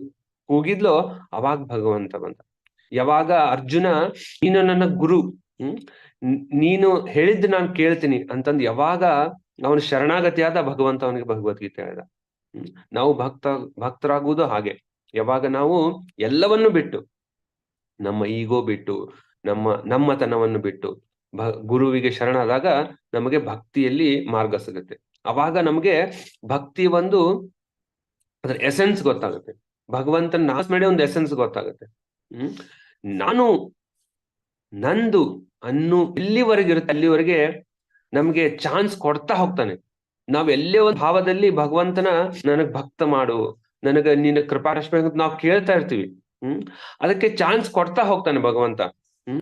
ಕೂಗಿದ್ಲೋ, ಅವಾಗ ಭಗವಂತ ಬಂದ. ಯಾವಾಗ ಅರ್ಜುನ, ನೀನು ನನ್ನ ಗುರು, ಹ್ಮ್, ನೀನು ಹೇಳಿದ್ದು ನಾನು ಕೇಳ್ತೀನಿ ಅಂತಂದ್ ಯಾವಾಗ ಅವನ ಶರಣಾಗತಿಯಾದ ಭಗವಂತ ಅವನಿಗೆ ಭಗವದ್ಗೀತೆ ಹೇಳಿದ. ನಾವು ಭಕ್ತ, ಭಕ್ತರಾಗುವುದು ಹಾಗೆ. ಯಾವಾಗ ನಾವು ಎಲ್ಲವನ್ನು ಬಿಟ್ಟು, ನಮ್ಮ ಈಗೋ ಬಿಟ್ಟು, ನಮ್ಮ, ನಮ್ಮತನವನ್ನು ಬಿಟ್ಟು, ಭ, ಗುರುವಿಗೆ ಶರಣಾದಾಗ ನಮಗೆ ಭಕ್ತಿಯಲ್ಲಿ ಮಾರ್ಗ ಸಿಗುತ್ತೆ. ಅವಾಗ ನಮಗೆ ಭಕ್ತಿ ಒಂದು ಅದ್ರ ಎಸೆನ್ಸ್ ಗೊತ್ತಾಗುತ್ತೆ. ಭಗವಂತನ ನಾಸ್ಮೇಡೆ ಒಂದು ಎಸೆನ್ಸ್ ಗೊತ್ತಾಗುತ್ತೆ. ಹ್ಮ್. ನಾನು, ನಂದು, ಅನ್ನು ಇಲ್ಲಿವರೆಗೆ ಇರುತ್ತೆ ಅಲ್ಲಿವರೆಗೆ ನಮ್ಗೆ ಚಾನ್ಸ್ ಕೊಡ್ತಾ ಹೋಗ್ತಾನೆ. ನಾವ್ ಎಲ್ಲೇ ಒಂದು ಭಾವದಲ್ಲಿ ಭಗವಂತನ ನನಗ್ ಭಕ್ತ ಮಾಡು, ನನಗ ನಿನ್ನ ಕೃಪಾರಶ್ಮಿ ಅಂತ ನಾವು ಕೇಳ್ತಾ ಇರ್ತೀವಿ. ಹ್ಮ್? ಅದಕ್ಕೆ ಚಾನ್ಸ್ ಕೊಡ್ತಾ ಹೋಗ್ತಾನೆ ಭಗವಂತ. ಹ್ಮ್?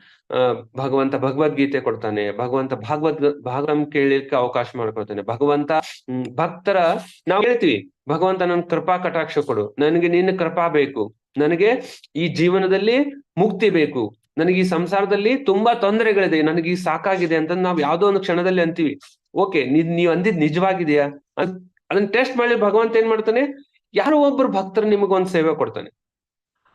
ಭಗವಂತ ಭಗವದ್ಗೀತೆ ಕೊಡ್ತಾನೆ, ಭಗವಂತ ಭಾಗವದ್, ಭಾಗವಂ ಕೇಳಲಿಕ್ಕೆ ಅವಕಾಶ ಮಾಡ್ಕೊಳ್ತಾನೆ. ಭಗವಂತ ಭಕ್ತರ, ನಾವು ಹೇಳ್ತೀವಿ ಭಗವಂತ ನನ್ ಕೃಪಾ ಕಟಾಕ್ಷ ಕೊಡು, ನನಗೆ ನಿನ್ನ ಕೃಪಾ ಬೇಕು, ನನಗೆ ಈ ಜೀವನದಲ್ಲಿ ಮುಕ್ತಿ ಬೇಕು ನನಗೆ ಈ ಸಂಸಾರದಲ್ಲಿ ತುಂಬಾ ತೊಂದರೆಗಳಿದೆ, ನನಗೆ ಈ ಸಾಕಾಗಿದೆ ಅಂತ ನಾವು ಯಾವ್ದೋ ಒಂದು ಕ್ಷಣದಲ್ಲಿ ಅಂತೀವಿ. ಓಕೆ ನೀವ್ ನೀವ್ ಅಂದಿದ್ ನಿಜವಾಗಿದೆಯಾ? ಅದನ್ನ ಟೆಸ್ಟ್ ಮಾಡಿ ಭಗವಂತ ಏನ್ ಮಾಡ್ತಾನೆ? ಯಾರೋ ಒಬ್ರು ಭಕ್ತರು ನಿಮಗೊಂದು ಸೇವೆ ಕೊಡ್ತಾನೆ.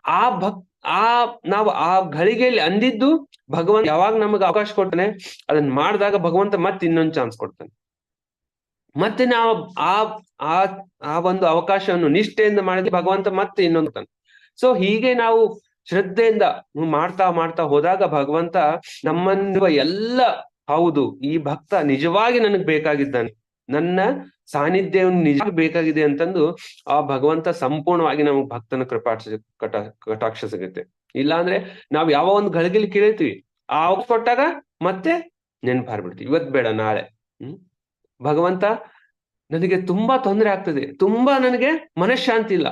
ಆ ಭಕ್, ಆ, ನಾವು ಆ ಘಳಿಗೆಯಲ್ಲಿ ಅಂದಿದ್ದು ಭಗವಂತ ಯಾವಾಗ ನಮಗೆ ಅವಕಾಶ ಕೊಡ್ತಾನೆ, ಅದನ್ನ ಮಾಡಿದಾಗ ಭಗವಂತ ಮತ್ತೆ ಇನ್ನೊಂದು ಚಾನ್ಸ್ ಕೊಡ್ತಾನೆ. ಮತ್ತೆ ನಾವು ಆ ಆ ಆ ಒಂದು ಅವಕಾಶವನ್ನು ನಿಷ್ಠೆಯಿಂದ ಮಾಡಿದ್ರೆ ಭಗವಂತ ಮತ್ತೆ ಇನ್ನೊಂದು ಸೊ ಹೀಗೆ ನಾವು ಶ್ರದ್ಧೆಯಿಂದ ಮಾಡ್ತಾ ಮಾಡ್ತಾ ಹೋದಾಗ ಭಗವಂತ ನಮ್ಮನ್ನುವ ಎಲ್ಲ ಹೌದು, ಈ ಭಕ್ತ ನಿಜವಾಗಿ ನನಗ್ ಬೇಕಾಗಿದ್ದಾನೆ. ನನ್ನ ಸಾನ್ನಿಧ್ಯವನ್ನು ನಿಜ ಬೇಕಾಗಿದೆ ಅಂತಂದು ಆ ಭಗವಂತ ಸಂಪೂರ್ಣವಾಗಿ ನಮಗೆ ಭಕ್ತನ ಕೃಪಾಕ್ಷ, ಕಟ, ಕಟಾಕ್ಷ ಸಿಗುತ್ತೆ. ಇಲ್ಲಾಂದ್ರೆ ನಾವ್ ಯಾವ ಒಂದು ಗಳಿಗೆಲಿ ಕೇಳ್ತೀವಿ ಆ ಕೊಟ್ಟಾಗ ಮತ್ತೆ ನೆನ್ಪಾರ್ಬಿಡ್ತೀವಿ ಇವತ್ ಬೇಡ, ನಾಳೆ. ಭಗವಂತ ನನಗೆ ತುಂಬಾ ತೊಂದರೆ ಆಗ್ತದೆ. ತುಂಬಾ ನನಗೆ ಮನಃಶಾಂತಿ ಇಲ್ಲ.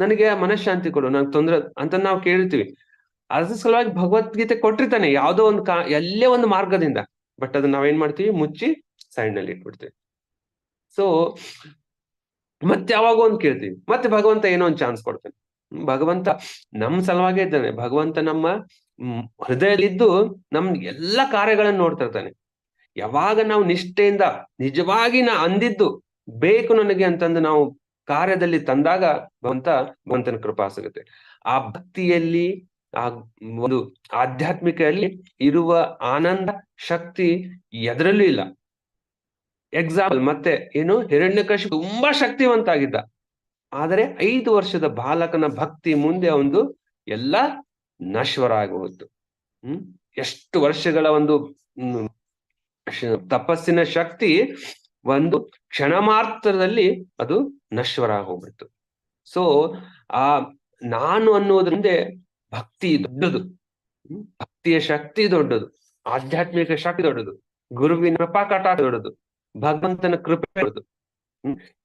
ನನಗೆ ಮನಃಶಾಂತಿ ಕೊಡು. ನಂಗೆ ತೊಂದ್ರೆ ಅಂತ ನಾವು ಕೇಳ್ತೀವಿ. ಅದ್ರ ಸಲುವಾಗಿ ಭಗವದ್ಗೀತೆ ಕೊಟ್ಟಿರ್ತಾನೆ ಯಾವ್ದೋ ಒಂದು ಕಾ, ಎಲ್ಲೇ ಒಂದು ಮಾರ್ಗದಿಂದ. ಬಟ್ ಅದನ್ನ ನಾವೇನ್ ಮಾಡ್ತೀವಿ? ಮುಚ್ಚಿ ಸೈಡ್ನಲ್ಲಿ ಇಟ್ಬಿಡ್ತೀವಿ. ಸೊ ಮತ್ತೆ ಯಾವಾಗ ಒಂದ್ ಕೇಳ್ತೀವಿ. ಮತ್ತೆ ಭಗವಂತ ಏನೋ ಒಂದ್ ಚಾನ್ಸ್ ಕೊಡ್ತಾನೆ. ಭಗವಂತ ನಮ್ ಸಲುವಾಗೇ ಇದ್ದಾನೆ. ಭಗವಂತ ನಮ್ಮ ಹೃದಯದಲ್ಲಿದ್ದು ನಮ್ ಎಲ್ಲಾ ಕಾರ್ಯಗಳನ್ನ ನೋಡ್ತಾ ಇರ್ತಾನೆ. ಯಾವಾಗ ನಾವು ನಿಷ್ಠೆಯಿಂದ, ನಿಜವಾಗಿ ನಾ ಅಂದಿದ್ದು ಬೇಕು ನನಗೆ ಅಂತಂದು ನಾವು ಕಾರ್ಯದಲ್ಲಿ ತಂದಾಗ ಭಗವಂತ ಭಗವಂತನ ಕೃಪಾ ಸಿಗುತ್ತೆ ಆ ಭಕ್ತಿಯಲ್ಲಿ, ಆ ಒಂದು ಆಧ್ಯಾತ್ಮಿಕದಲ್ಲಿ ಇರುವ ಆನಂದ ಶಕ್ತಿ ಎದರಲ್ಲೂ ಇಲ್ಲ. ಎಕ್ಸಾಂಪಲ್ ಮತ್ತೆ ಏನು ಹಿರಣ್ಯಕಶಿ ತುಂಬಾ ಶಕ್ತಿವಂತ ಆಗಿದ್ದ ಆದರೆ ಐದು ವರ್ಷದ ಬಾಲಕನ ಭಕ್ತಿ ಮುಂದೆ ಒಂದು ಎಲ್ಲ ನಶ್ವರ ಆಗಿ ಹ್ಮ್? ಎಷ್ಟು ವರ್ಷಗಳ ಒಂದು ತಪಸ್ಸಿನ ಶಕ್ತಿ ಒಂದು ಕ್ಷಣ ಮಾತ್ರದಲ್ಲಿ ಅದು ನಶ್ವರ ಹೋಗ್ಬಿಡ್ತು ಸೊ ಆ ನಾನು ಅನ್ನೋದ್ರಿಂದೆ ಭಕ್ತಿ ದೊಡ್ಡದು. ಭಕ್ತಿಯ ಶಕ್ತಿ ದೊಡ್ಡದು. ಆಧ್ಯಾತ್ಮಿಕ ಶಕ್ತಿ ದೊಡ್ಡದು. ಗುರುವಿನ ಕೃಪಾ ದೊಡ್ಡದು. ಭಗವಂತನ ಕೃಪೆ ದೊಡ್ಡದು.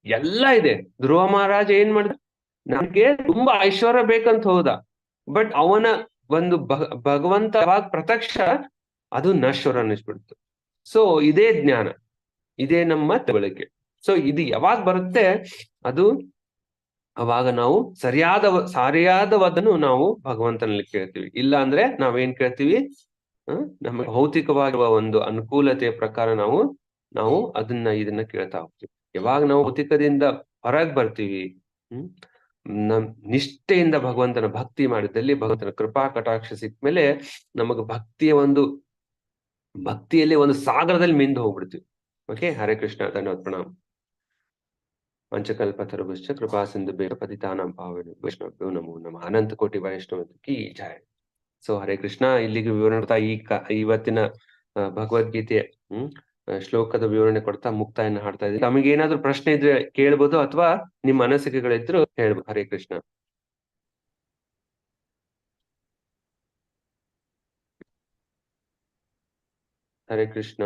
ಎಲ್ಲ ಇದೆ. ಧ್ರುವ ಮಹಾರಾಜ ಏನ್ ಮಾಡಿದ? ನನಗೆ ತುಂಬಾ ಐಶ್ವರ್ಯ ಬೇಕಂತ ಹೋದ. ಬಟ್ ಅವನ ಒಂದು ಭಗವಂತವಾಗ ಪ್ರತ್ಯಕ್ಷ ಅದು ನಶ್ವರ ಅನ್ನಿಸ್ಬಿಡ್ತು. ಸೊ ಇದೇ ಜ್ಞಾನ. ಇದೇ ನಮ್ಮ ತಿಳುವಳಿಕೆ. ಸೊ ಇದು ಯಾವಾಗ ಬರುತ್ತೆ? ಅದು ಅವಾಗ ನಾವು ಸರಿಯಾದ ಸರಿಯಾದವದನ್ನು ನಾವು ಭಗವಂತನಲ್ಲಿ ಕೇಳ್ತೀವಿ. ಇಲ್ಲ ಅಂದ್ರೆ ನಾವೇನ್ ಕೇಳ್ತೀವಿ? ನಮಗೆ ಭೌತಿಕವಾಗಿರುವ ಒಂದು ಅನುಕೂಲತೆಯ ಪ್ರಕಾರ ನಾವು ನಾವು ಅದನ್ನ, ಇದನ್ನ ಕೇಳ್ತಾ ಹೋಗ್ತೀವಿ. ಯಾವಾಗ ನಾವು ಭೌತಿಕದಿಂದ ಹೊರಗ್ ಬರ್ತೀವಿ? ಹ್ಮ್ ನಿಷ್ಠೆಯಿಂದ ಭಗವಂತನ ಭಕ್ತಿ ಮಾಡಿದಲ್ಲಿ ಭಗವಂತನ ಕೃಪಾ ಕಟಾಕ್ಷ ಸಿಕ್ಮೇಲೆ ನಮಗ ಭಕ್ತಿಯ ಒಂದು, ಭಕ್ತಿಯಲ್ಲಿ ಒಂದು ಸಾಗರದಲ್ಲಿ ಮಿಂದು ಹೋಗ್ಬಿಡ್ತೀವಿ. ಓಕೆ, ಹರೇ ಕೃಷ್ಣ ಧನ್ಯವಾದ ಪ್ರಣಾಮ್ ಪಂಚಕಲ್ಪತರುಭಶ್ಚ ಕೃಪಾ ಸಿಂಧು ಬೇಗ ಪತಿತಾನಾಂ ಪಾವನ ವೈಷ್ಣವ್ಯೋ ನಮೋ ನಮ. ಅನಂತ ಕೋಟಿ ವೈಷ್ಣವ ಕಿ ಜಯ. ಸೊ ಹರೇ ಕೃಷ್ಣ, ಇಲ್ಲಿಗೆ ವಿವರಣೆ ಕೊಡ್ತಾ ಈ ಇವತ್ತಿನ ಭಗವದ್ಗೀತೆ ಹ್ಮ್ ಶ್ಲೋಕದ ವಿವರಣೆ ಕೊಡ್ತಾ ಮುಕ್ತಾಯನ ಹಾಡ್ತಾ ಇದ್ದೀವಿ ತಮಗೆ ಏನಾದ್ರು ಪ್ರಶ್ನೆ ಇದ್ರೆ ಕೇಳ್ಬೋದು ಅಥವಾ ನಿಮ್ಮ ಅನಸಿಕೆಗಳಿದ್ರು ಹೇಳ್ಬೋದು. ಹರೇ ಕೃಷ್ಣ. ಹರೇ ಕೃಷ್ಣ.